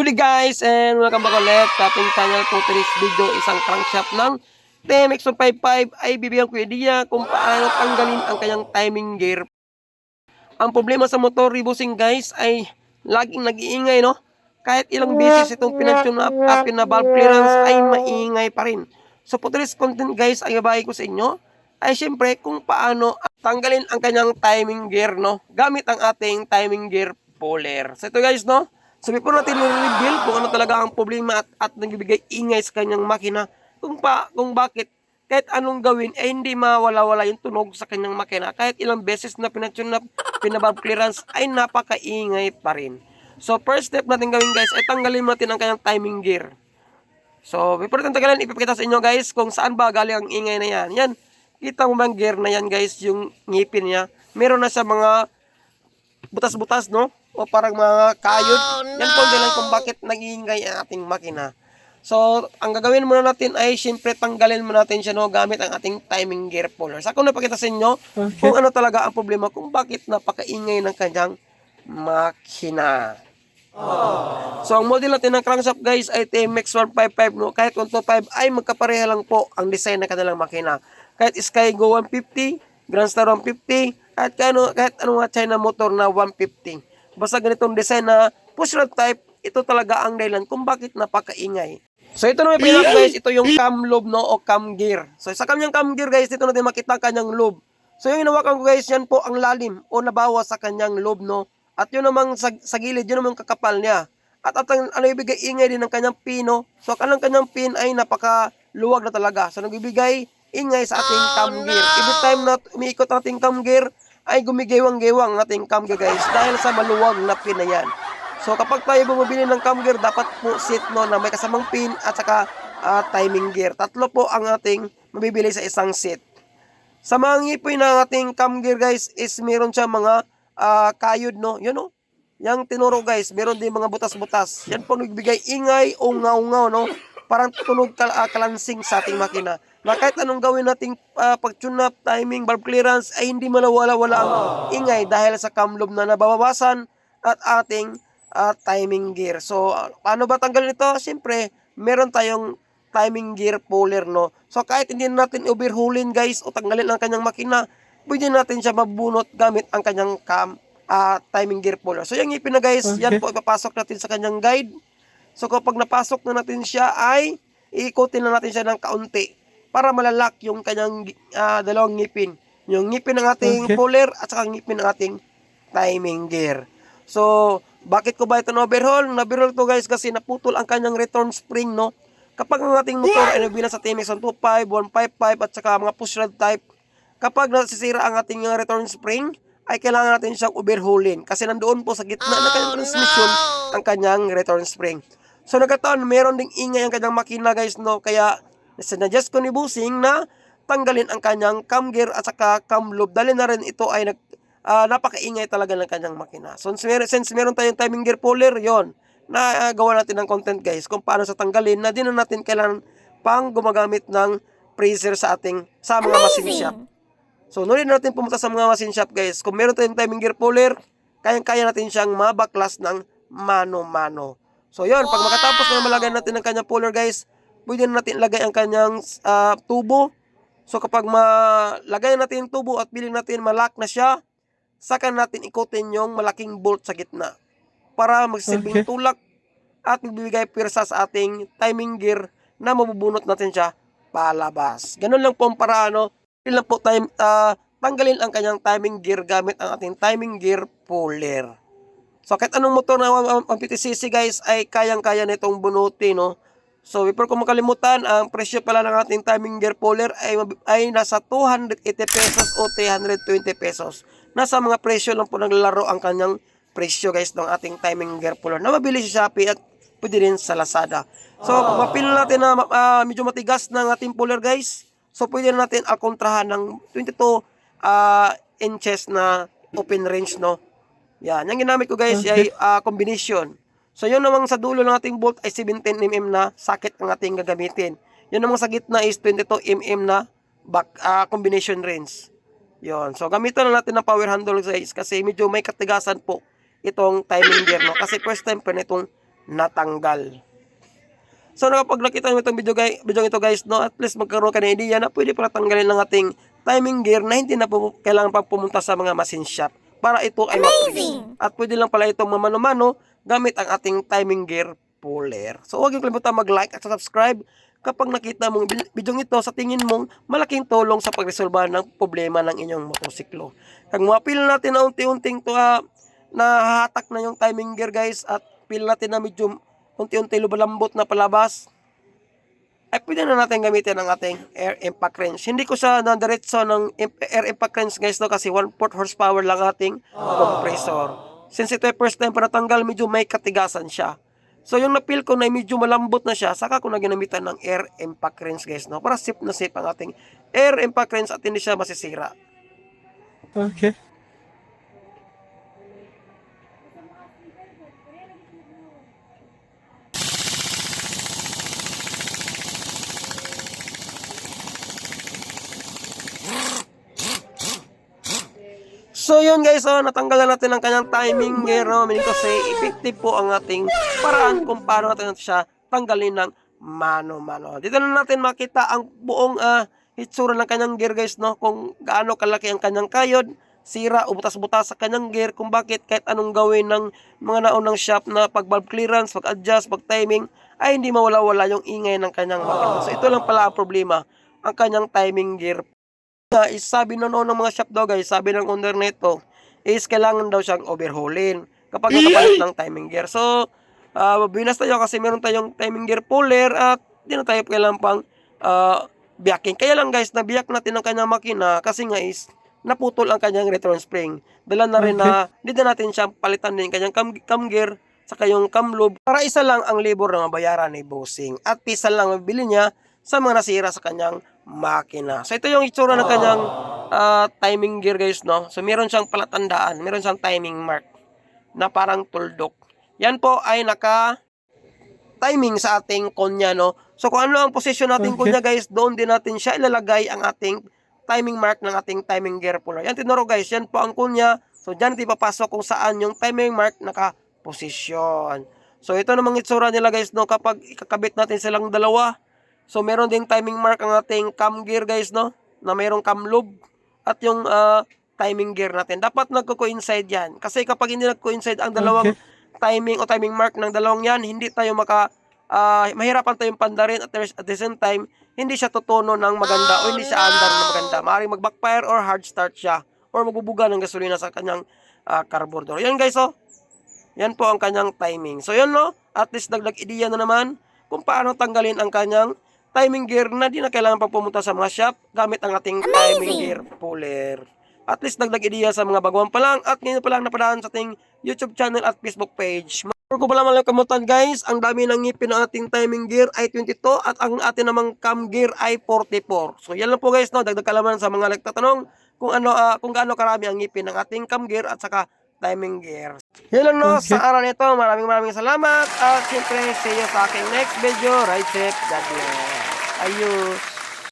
Huli guys and welcome back ulit sa ating channel for today's video isang crankshaft ng TMX155 ay bibigyan ko idea kung paano tanggalin ang kanyang timing gear. Ang problema sa motor rebusing guys ay laging nag-iingay no. Kahit ilang beses itong pinatune up at pinavalve clearance ay maingay pa rin. So for today's content guys ay babay ko sa inyo ay syempre kung paano tanggalin ang kanyang timing gear no gamit ang ating timing gear puller. So ito guys no, So before natin i-reveal kung ano talaga ang problema at, at nagbibigay ingay sa kanyang makina, kung pa kung bakit kahit anong gawin ay hindi mawala-wala yung tunog sa kanyang makina. Kahit ilang beses na pinatune na pinabab clearance ay napakaingay pa rin. So first step natin gawin guys ay tanggalin natin ang kanyang timing gear. So before natin tanggalin, ipapakita sa inyo guys kung saan ba galing ang ingay na yan. Yan, kita mo ba gear na yan guys, yung ngipin niya. Meron na sa mga butas-butas no? O parang mga kayod. Yan po ang dahilan kung bakit nag-iingay ang ating makina. So, ang gagawin muna natin ay syempre tanggalin muna natin siya no, gamit ang ating timing gear puller. Sa ako napakita sa inyo kung ano talaga ang problema, kung bakit napakaingay ng kanyang makina. So, ang model natin ng crankshaft guys ay TMX 155 no. Kahit 125 ay magkapareha lang po ang design ng kanilang makina. Kahit Sky Go 150, Grand Star 150, at kano, kahit anong mga China motor na 150. Basta ganitong design na push rod type, ito talaga ang dahilan kung bakit napakaingay. So ito na may pinaka guys, ito yung cam lobe no o cam gear. So sa kanyang cam gear guys, dito natin makita ang kanyang lobe. So yung hinawakan ko guys, yan po ang lalim o nabawa sa kanyang lobe no. At yun namang sa, sa gilid, yun namang kakapal niya. At at ang ano ibigay ingay din ng kanyang pino. So ang kanyang pin ay napaka luwag na talaga. So nagbibigay ingay sa ating cam gear. Every time na umiikot ating cam gear, ay gumigewang-gewang ang ating cam gear guys dahil sa maluwag na pin na yan. So kapag tayo bumibili ng cam gear, dapat po sit no na may kasamang pin at saka ah, timing gear. Tatlo po ang ating mabibili sa isang set. Sa mga ngipoy ng ating cam gear guys is meron siya mga ah, kayod no. Yun no. Yang tinuro guys, meron din mga butas-butas. Yan po nagbigay ingay o ngaw-ngaw no. Parang tunog kal ah, kalansing sa ating makina. Na kahit anong gawin nating uh, pag-tune up, timing, valve clearance ay hindi malawala-wala ang ingay dahil sa cam lobe na nababawasan at ating ah, timing gear. So, ah, paano ba tanggalin ito? Siyempre, meron tayong timing gear puller, no? So, kahit hindi natin overhaulin, guys, o tanggalin ang kanyang makina, pwede natin siya mabunot gamit ang kanyang cam, ah, timing gear puller. So, yung ngipin na, guys, yan po, ipapasok natin sa kanyang guide. So, kapag napasok na natin siya, ay iikutin na natin siya ng kaunti para malalak yung kanyang ah, dalawang ngipin. Yung ngipin ng ating Okay. puller at saka ngipin ng ating timing gear. So, bakit ko ba ito na-overhaul? Na-overhaul to guys kasi naputol ang kanyang return spring, no? Kapag ang ating motor ay nabilang sa TMX 125, 155 at saka mga push rod type, kapag nasisira ang ating uh, return spring, ay kailangan natin siyang overhaulin kasi nandoon po sa gitna ng kanyang transmission ang kanyang return spring. So nagkataon, meron ding ingay ang kanyang makina guys, no? Kaya sinadjust ko ni Busing na tanggalin ang kanyang cam gear at saka cam lobe. Dahil na rin ito ay nag, ah, napakaingay talaga ng kanyang makina. So since meron, since meron tayong timing gear puller, yon na ah, gawa natin ng content guys kung paano sa tanggalin na di na natin kailangan pang gumagamit ng freezer sa ating sa mga machine shop. So, no need natin pumunta sa mga machine shop guys. Kung meron tayong timing gear puller, kayang-kaya natin siyang mabaklas ng mano-mano. So, yun. Pag makatapos na malagay natin ang kanyang puller guys, pwede na natin ilagay ang kanyang ah, tubo. So, kapag malagay natin yung tubo at piling natin malak na siya, saka natin ikutin yung malaking bolt sa gitna para magsilbing Okay. tulak at magbibigay pirsa sa ating timing gear na mabubunot natin siya palabas. Ganun lang po ang paraan, no? Lang po time, ah, tanggalin ang kanyang timing gear gamit ang ating timing gear puller. So, kahit anong motor na 150cc guys ay kayang-kaya nitong bunutin, no? So, before ko makalimutan, ang presyo pala ng ating timing gear puller ay, ay nasa 280 pesos o 320 pesos. Nasa mga presyo lang po naglalaro ang kanyang presyo guys ng ating timing gear puller na mabili sa Shopee at pwede rin sa Lazada. So, kung mapil natin na ah, medyo matigas ng ating puller guys, so pwede na natin alkontrahan ng 22 ah, inches na open range, no? Yan. Yung ginamit ko guys ay ah, combination. So yun namang sa dulo ng ating bolt ay 17mm na socket ang ating gagamitin. Yun namang sa gitna is 22mm na back ah, combination range. Yon. So gamitan na natin ng power handle guys kasi medyo may katigasan po itong timing gear no. Kasi first time pa nitong natanggal. So kapag nakita mo itong video, guys, video ito guys, no, at least magkaroon ka ng idea na pwede pala tanggalin ng ating timing gear na hindi na po, kailangan pa pumunta sa mga machine shop para ito ay ma-free. At pwede lang pala itong mamano-mano gamit ang ating timing gear puller. So huwag yung kalimutan mag-like at subscribe kapag nakita mong video ito sa tingin mong malaking tulong sa pagresolba ng problema ng inyong motorsiklo. Kag mapil natin na unti-unting to ah, nahahatak na yung timing gear guys at pil natin na medyo unti-unti lumalambot na palabas ay pwede na natin gamitin ang ating air impact wrench. Hindi ko siya na diretso ng air impact wrench guys no kasi 1 4 horsepower lang ating compressor. Since ito ay first time pa natanggal, medyo may katigasan siya. So yung napil ko na medyo malambot na siya, saka ko na ginamitan ng air impact wrench guys no para safe na safe ang ating air impact wrench at hindi siya masisira. Okay. So yun guys, oh, natanggal na natin ang kanyang timing no? Meaning kasi effective po ang ating paraan kung paano natin siya tanggalin ng mano-mano. Dito na natin makita ang buong ah, hitsura ng kanyang gear guys, no? Kung gaano kalaki ang kanyang kayod, sira o butas-butas sa kanyang gear, kung bakit kahit anong gawin ng mga naunang shop na pag valve clearance, pag adjust, pag timing, ay hindi mawala-wala yung ingay ng kanyang makina. So ito lang pala ang problema, ang kanyang timing gear is sabi na noon ng mga shop daw guys, sabi ng owner nito is kailangan daw siyang overhaulin kapag nakapalit ng timing gear. So, uh, binas tayo kasi meron tayong timing gear puller at di na tayo kailangan pang uh, biyakin. Kaya lang guys, nabiyak natin ang kanyang makina kasi nga is naputol ang kanyang return spring. Dala na rin na, di na natin siyang palitan din kanyang cam, cam gear saka yung cam loop para isa lang ang labor na mabayaran ni bossing at pisa lang ang bili niya sa mga nasira sa kanyang makina. So ito yung itsura ng kanyang ah, timing gear guys no. So meron siyang palatandaan, meron siyang timing mark na parang tuldok. Yan po ay naka timing sa ating konya no. So kung ano ang posisyon nating Okay. konya guys, doon din natin siya ilalagay ang ating timing mark ng ating timing gear puller. Yan tinuro guys, yan po ang kunya. So diyan natin ipapasok kung saan yung timing mark naka-posisyon. So ito namang itsura nila guys no kapag ikakabit natin silang dalawa. So meron ding timing mark ang ating cam gear guys no na mayroong cam loop at yung ah, timing gear natin. Dapat nagko-coincide yan. Kasi kapag hindi nagko-coincide ang dalawang timing o timing mark ng dalawang yan, hindi tayo maka ah, mahirapan tayong pandarin at, at the same time, hindi siya tutuno ng maganda o hindi siya andar ng maganda. Maaaring mag-backfire or hard start siya or magbubuga ng gasolina sa kanyang ah, carburetor. Yan guys oh. Yan po ang kanyang timing. So yun no, at least dagdag ideya na naman kung paano tanggalin ang kanyang timing gear na di na kailangan pa pumunta sa mga shop gamit ang ating timing gear puller. At least dagdag ideya sa mga baguhan pa lang at ngayon pa lang napadaan sa ating YouTube channel at Facebook page. Pero ko pala malakamutan guys, ang dami ng ngipin ng ating timing gear ay 22 at ang ating namang cam gear ay 44. So yan lang po guys no, dagdag kalaman sa mga nagtatanong kung ano ah, kung gaano karami ang ngipin ng ating cam gear at saka timing gear. Yan lang no, Okay. sa araw nito, maraming maraming salamat at siyempre see you sa aking next video. Ride safe, God bless. 哎呦。